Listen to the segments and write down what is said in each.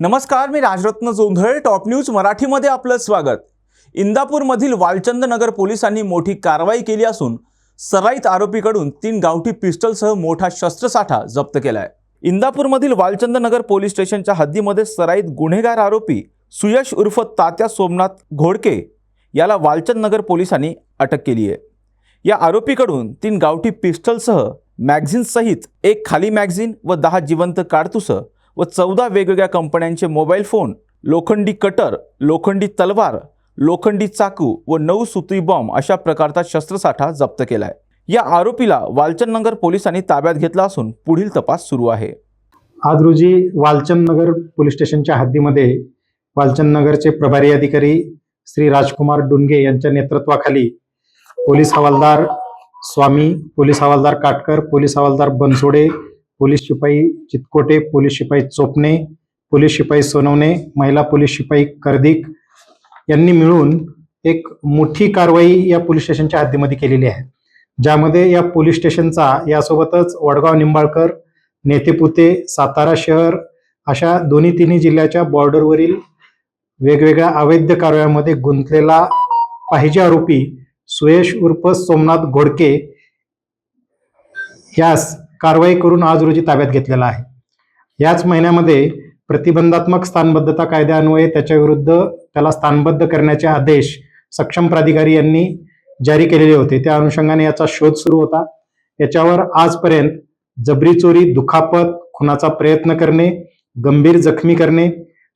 नमस्कार मी Rajratna Jondhale top news मराठीमध्ये आपलं स्वागत. इंदापूरमधील वालचंद नगर पोलिसांनी मोठी कारवाई केली असून सराईत आरोपीकडून तीन गावठी पिस्टलसह मोठा शस्त्रसाठा जप्त केला आहे इंदापूरमधील वालचंद नगर पोलीस स्टेशनच्या हद्दीमध्ये सराईत गुन्हेगार आरोपी सुयश उर्फ तात्या सोमनाथ घोडके याला वालचंद नगर पोलिसांनी अटक केली आहे. या आरोपीकडून तीन गावठी पिस्टलसह मॅगझिनसहित एक खाली मॅगझिन व दहा जिवंत काडतुसं व चौदा वेगवेगळ्या कंपन्यांचे मोबाईल फोन लोखंडी कटर लोखंडी तलवार लोखंडी चाकू व नऊ सुतळी बॉम्ब अशा प्रकारचा शस्त्रसाठा जप्त केला आहे या आरोपीला वालचंदनगर पोलिसांनी ताब्यात घेतला असून पुढील तपास सुरू आहे. आज रोजी वालचंद नगर पोलीस स्टेशनच्या हद्दीमध्ये वालचंद नगरचे प्रभारी अधिकारी श्री राजकुमार डुंगे यांच्या नेतृत्वाखाली पोलीस हवालदार स्वामी पोलीस हवालदार काटकर पोलीस हवालदार बनसोडे पोलीस शिपाई चितकोटे पोलीस शिपाई चोपणे पोलीस शिपाई सोनवणे महिला पोलीस शिपाई कर्दिक यांनी मिळून एक मोठी कारवाई या पोलीस स्टेशनच्या हद्दीमध्ये केलेली आहे. ज्यामध्ये या पोलीस स्टेशनचा यासोबतच वडगाव निंबाळकर नेतेपुते सातारा शहर अशा दोन्ही तिन्ही जिल्ह्याच्या बॉर्डरवरील वेगवेगळ्या अवैध कारवायांमध्ये गुंतलेला पाहिजे आरोपी सुयश उर्फ सोमनाथ घोडके यास कारवाई करून आज रोजी ताब्यात घेतलेला आहे. याच महिन्यामध्ये प्रतिबंधात्मक स्थानबद्धता कायद्यान्वये त्याच्या विरुद्ध त्याला स्थानबद्ध करण्याचे आदेश सक्षम प्राधिकारी यांनी जारी केलेले होते. त्या अनुषंगाने याचा शोध सुरू होता. याच्यावर आजपर्यंत जबरी चोरी दुखापत खुनाचा प्रयत्न करणे गंभीर जखमी करणे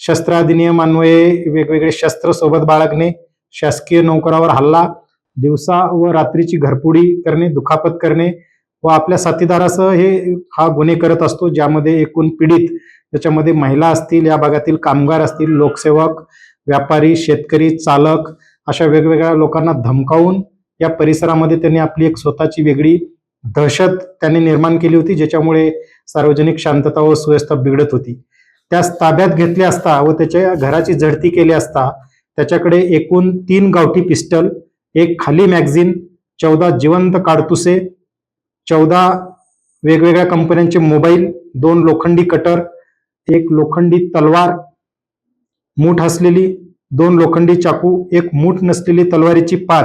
शस्त्र अधिनियमान्वये वेगवेगळे शस्त्र सोबत बाळगणे शासकीय नोकरावर हल्ला दिवसा व रात्रीची घरपुडी करणे दुखापत करणे व आपल्या साथीदारासह हे हा गुन्हे करत असतो ज्यामध्ये एकूण पीडित त्याच्यामध्ये महिला असतील या भागातील कामगार असतील लोकसेवक व्यापारी शेतकरी चालक अशा वेगवेगळ्या लोकांना धमकावून या परिसरामध्ये त्यांनी आपली एक स्वतःची वेगळी दहशत त्यांनी निर्माण केली होती ज्याच्यामुळे सार्वजनिक शांतता व सुव्यवस्था बिघडत होती. त्यास ताब्यात घेतले असता व त्याच्या घराची झडती केली असता त्याच्याकडे एकूण तीन गावठी पिस्टल एक खाली मॅगझिन चौदा जिवंत काडतुसे चौदा वेगवेगळ्या कंपन्यांचे मोबाईल दोन लोखंडी कटर एक लोखंडी तलवार मूठ असलेली दोन लोखंडी चाकू एक मूठ नसलेली तलवारीची पात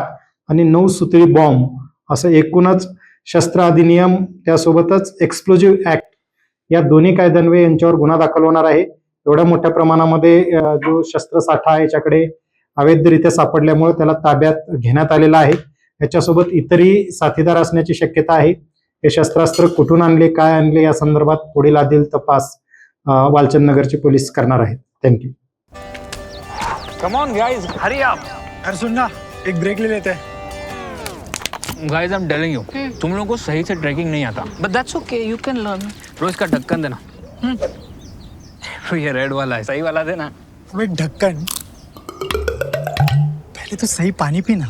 आणि नऊ सुतळी बॉम्ब असं एकूणच शस्त्र अधिनियम त्यासोबतच एक्सप्लोजिव्ह ऍक्ट या दोन्ही कायद्यान्वये यांच्यावर गुन्हा दाखल होणार आहे. एवढ्या मोठ्या प्रमाणामध्ये जो शस्त्रसाठा आहे याच्याकडे अवैधरित्या सापडल्यामुळे त्याला ताब्यात घेण्यात आलेला आहे. याच्यासोबत इतरही साथीदार असण्याची शक्यता आहे. हे शस्त्रास्त्र कुठून आणले काय आणले या संदर्भात पुढील आदिल तपास अ, वालचंद नगरचे पोलीस करणार आहेत. Thank you come on guys hurry up अरे सुन ना एक ब्रेक ले लेते. हैं guys I am telling you तुम लोगों को सही से ट्रैकिंग नहीं आता. But that's okay, you can learn. रोज का ढक्कन देना. तो ये रेड वाला है सही वाला देना. अब ढक्कन. पहले तो सही पानी पीना.